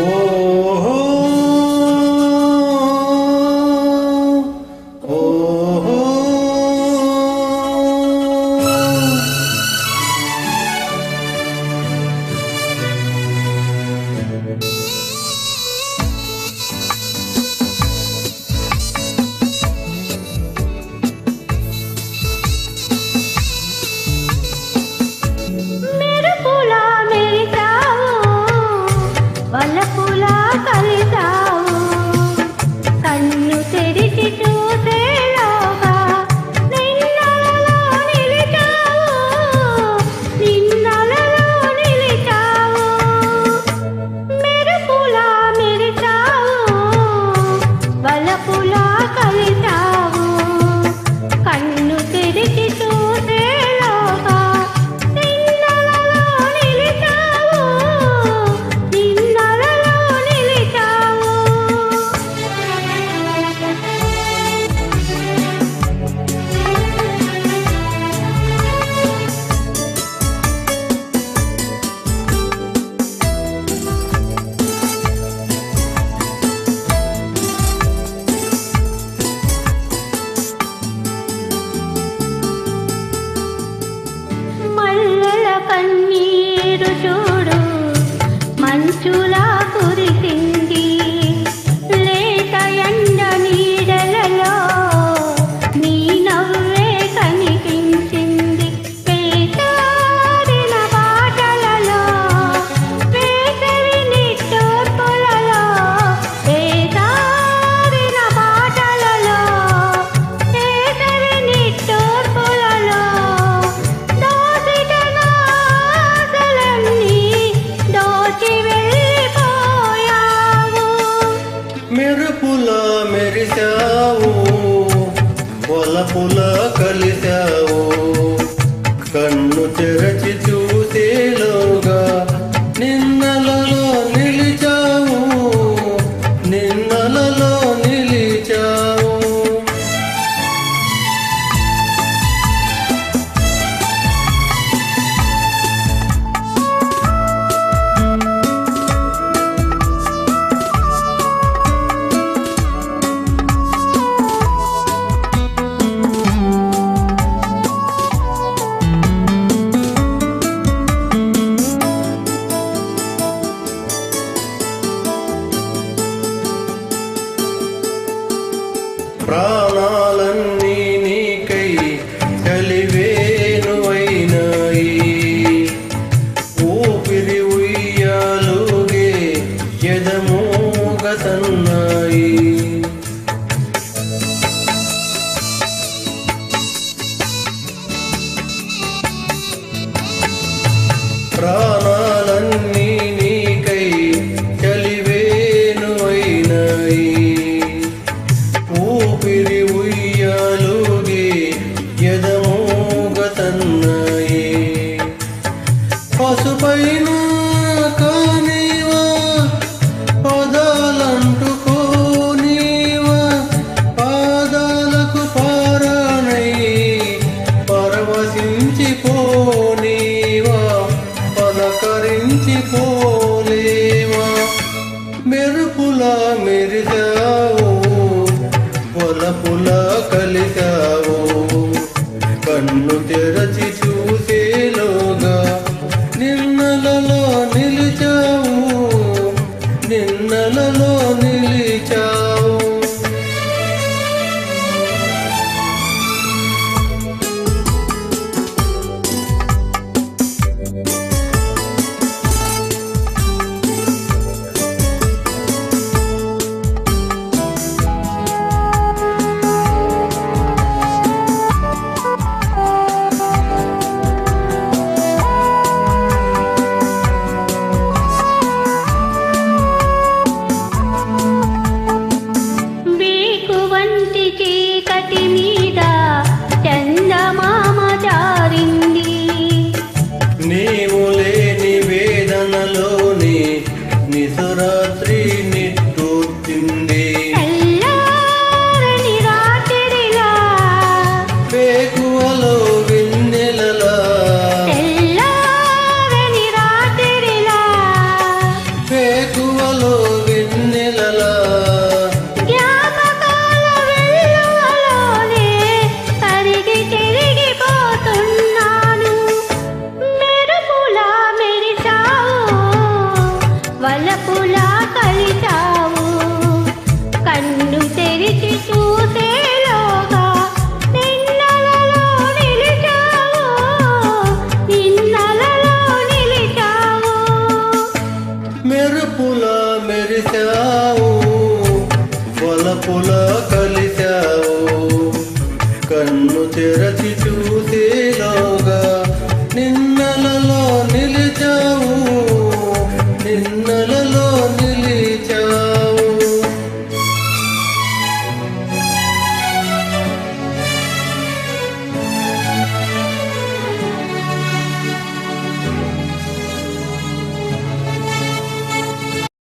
Oh. to love. తలపులా కలిశావు. కన్ను తెరచి పోలేవా పలకరించి పోలేవా మెరుపులా మెరిదావు పొలపులా కలిసి తలపులా కలిశావు. కన్ను తెరిచి చూసేలోగా నిన్నలలో నిలిచావు. నిన్నలలో నిలిచావు. మెరుపులా మెరిశావు వలపులా కలిశావు. కన్ను తెరచి చూసేలోగా నిన్నలలో